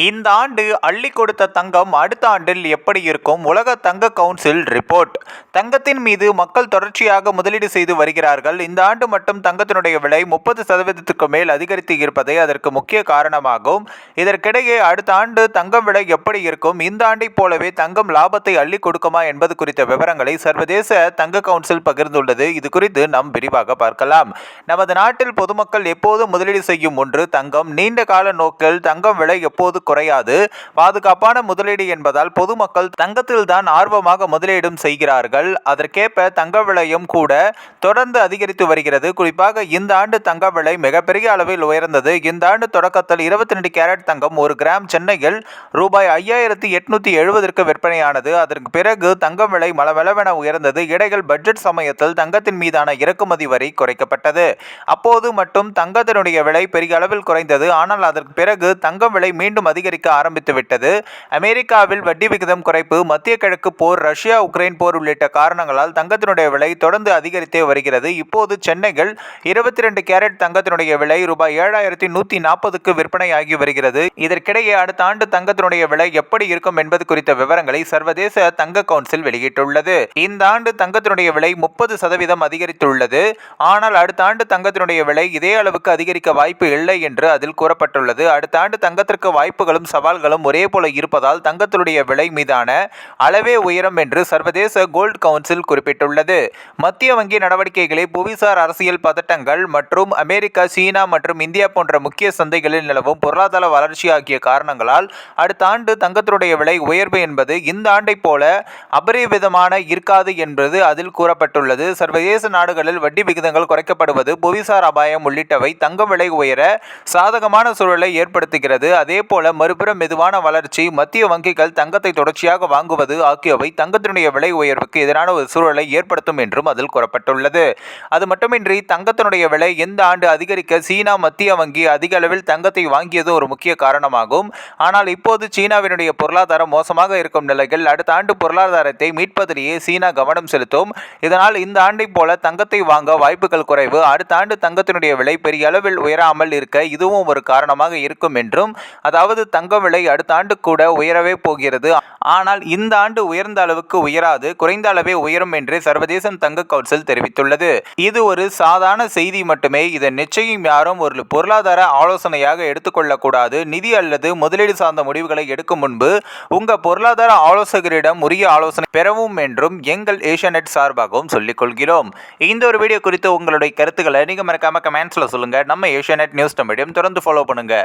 இந்த ஆண்டு அள்ளி கொடுத்த தங்கம் அடுத்த ஆண்டில் எப்படி இருக்கும்? உலக தங்க கவுன்சில் ரிப்போர்ட். தங்கத்தின் மீது மக்கள் தொடர்ச்சியாக முதலீடு செய்து வருகிறார்கள். இந்த ஆண்டு மட்டும் தங்கத்தினுடைய விலை முப்பது சதவீதத்துக்கு மேல் அதிகரித்து இருப்பதே அதற்கு முக்கிய காரணமாகும். இதற்கிடையே அடுத்த ஆண்டு தங்கம் விலை எப்படி இருக்கும்? இந்த ஆண்டைப் போலவே தங்கம் லாபத்தை அள்ளி கொடுக்குமா என்பது குறித்த விவரங்களை சர்வதேச தங்க கவுன்சில் பகிர்ந்துள்ளது. இது குறித்து நாம் விரிவாக பார்க்கலாம். நமது நாட்டில் பொதுமக்கள் எப்போது முதலீடு செய்யும் ஒன்று தங்கம். நீண்ட கால நோக்கில் தங்கம் விலை எப்போது குறையாது. பாதுகாப்பான முதலீடு என்பதால் பொதுமக்கள் தங்கத்தில் தான் ஆர்வமாக முதலீடும் செய்கிறார்கள். அதற்கேற்ப தங்க விலையும் கூட தொடர்ந்து அதிகரித்து வருகிறது. குறிப்பாக இந்த ஆண்டு தங்க விலை மிகப்பெரிய அளவில் உயர்ந்தது. இந்த ஆண்டு தொடக்கத்தில் இருபத்தி ரெண்டு கேரட் தங்கம் ஒரு கிராம் சென்னையில் ரூபாய் ஐயாயிரத்தி எட்நூத்தி எழுபதற்கு விற்பனையானது. அதற்கு பிறகு தங்கம் விலை மளவளவென உயர்ந்தது. இடைகள் பட்ஜெட் சமயத்தில் தங்கத்தின் மீதான இறக்குமதி வரி குறைக்கப்பட்டது. அப்போது மட்டும் தங்கத்தினுடைய விலை பெரிய அளவில் குறைந்தது. ஆனால் அதற்கு பிறகு தங்கம் விலை மீண்டும் அதிகரிக்க ஆரம்பித்துவிட்டது அமெரிக்காவில் வட்டி விகிதம் குறைப்பு மத்திய கிழக்கு போர் ரஷ்யா உக்ரைன் போர் உள்ளிட்ட காரணங்களால் தங்கத்தினுடைய விலை தொடர்ந்து அதிகரித்தே வருகிறது. இப்போது சென்னையில் இருபத்தி ரெண்டு கேரட் தங்கத்தினுடைய விலை ரூபாய் ஏழாயிரத்தி நூத்தி நாற்பதுக்கு விற்பனையாகி வருகிறது. இதற்கிடையே அடுத்த ஆண்டு தங்கத்தினுடைய விலை எப்படி இருக்கும் என்பது குறித்த விவரங்களை சர்வதேச தங்க கவுன்சில் வெளியிட்டுள்ளது. இந்த ஆண்டு தங்கத்தினுடைய விலை முப்பது சதவீதம் அதிகரித்துள்ளது. ஆனால் அடுத்த ஆண்டு தங்கத்தினுடைய விலை இதே அளவுக்கு அதிகரிக்க வாய்ப்பு இல்லை என்று அதில் கூறப்பட்டுள்ளது. அடுத்த ஆண்டு தங்கத்திற்கு வாய்ப்பு வாய்ப்புகளும் சவால்களும் ஒரே போல இருப்பதால் தங்கத்தினுடைய விலை மீதான அளவே உயரம் என்று சர்வதேச கோல்ட் கவுன்சில் குறிப்பிட்டுள்ளது. மத்திய வங்கி நடவடிக்கைகளை புவிசார் அரசியல் பதட்டங்கள் மற்றும் அமெரிக்கா சீனா மற்றும் இந்தியா போன்ற முக்கிய சந்தைகளில் நிலவும் பொருளாதார வளர்ச்சி ஆகிய காரணங்களால் அடுத்த ஆண்டு தங்கத்தினுடைய விலை உயர்வு என்பது இந்த ஆண்டைப் போல அபரிவிதமான இருக்காது என்பது அதில் கூறப்பட்டுள்ளது. சர்வதேச நாடுகளில் வட்டி விகிதங்கள் குறைக்கப்படுவது புவிசார் அபாயம் உள்ளிட்டவை தங்க விலை உயர சாதகமான சூழலை ஏற்படுத்துகிறது. அதே போல மறுபுறம் மெதுவான வளர்ச்சி மத்திய வங்கிகள் தங்கத்தை தொடர்ச்சியாக வாங்குவது ஆகியவை தங்கத்தினுடைய விலை உயர்வுக்கு எதிரான ஒரு சூழலை ஏற்படுத்தும் என்றும் அதில் கூறப்பட்டுள்ளது. அது மட்டுமின்றி தங்கத்தினுடைய விலை எந்த ஆண்டு அதிகரிக்க சீனா மத்திய வங்கி அதிக அளவில் தங்கத்தை வாங்கியது ஒரு முக்கிய காரணமாகும். ஆனால் இப்போது சீனாவினுடைய பொருளாதாரம் மோசமாக இருக்கும் நிலையில் அடுத்த ஆண்டு பொருளாதாரத்தை மீட்பதிலேயே சீனா கவனம் செலுத்தும். இதனால் இந்த ஆண்டை போல தங்கத்தை வாங்க வாய்ப்புகள் குறைவு. அடுத்த ஆண்டு தங்கத்தினுடைய விலை பெரிய அளவில் உயராமல் இருக்க இதுவும் ஒரு காரணமாக இருக்கும் என்றும் அதாவது தங்க விலை அடுத்த ஆண்டு கூட உயரவே போகிறது. ஆனால் இந்த ஆண்டு உயர்ந்த அளவுக்கு உயராது குறைந்த அளவே உயரும் என்று சர்வதேச தங்க கவுன்சில் தெரிவித்துள்ளது. இது ஒரு சாதாரண செய்தி மட்டுமே. இதன் நிச்சயம் யாரும் ஒரு பொருளாதார ஆலோசனையாக எடுத்துக்கொள்ளக்கூடாது. நிதி அல்லது முதலீடு சார்ந்த முடிவுகளை எடுக்கும் முன்பு உங்க பொருளாதார ஆலோசகரிடம் உரிய ஆலோசனை பெறவும் என்றும் எங்கள் ஏஷியாநெட் சார்பாகவும் சொல்லிக் கொள்கிறோம். இந்த ஒரு வீடியோ குறித்து உங்களுடைய கருத்துக்களை நீங்க மறக்காம கமெண்ட்ஸ்ல சொல்லுங்க. நம்ம ஏஷியாநெட் நியூஸ் தமிழையும் தொடர்ந்து ஃபாலோ பண்ணுங்க.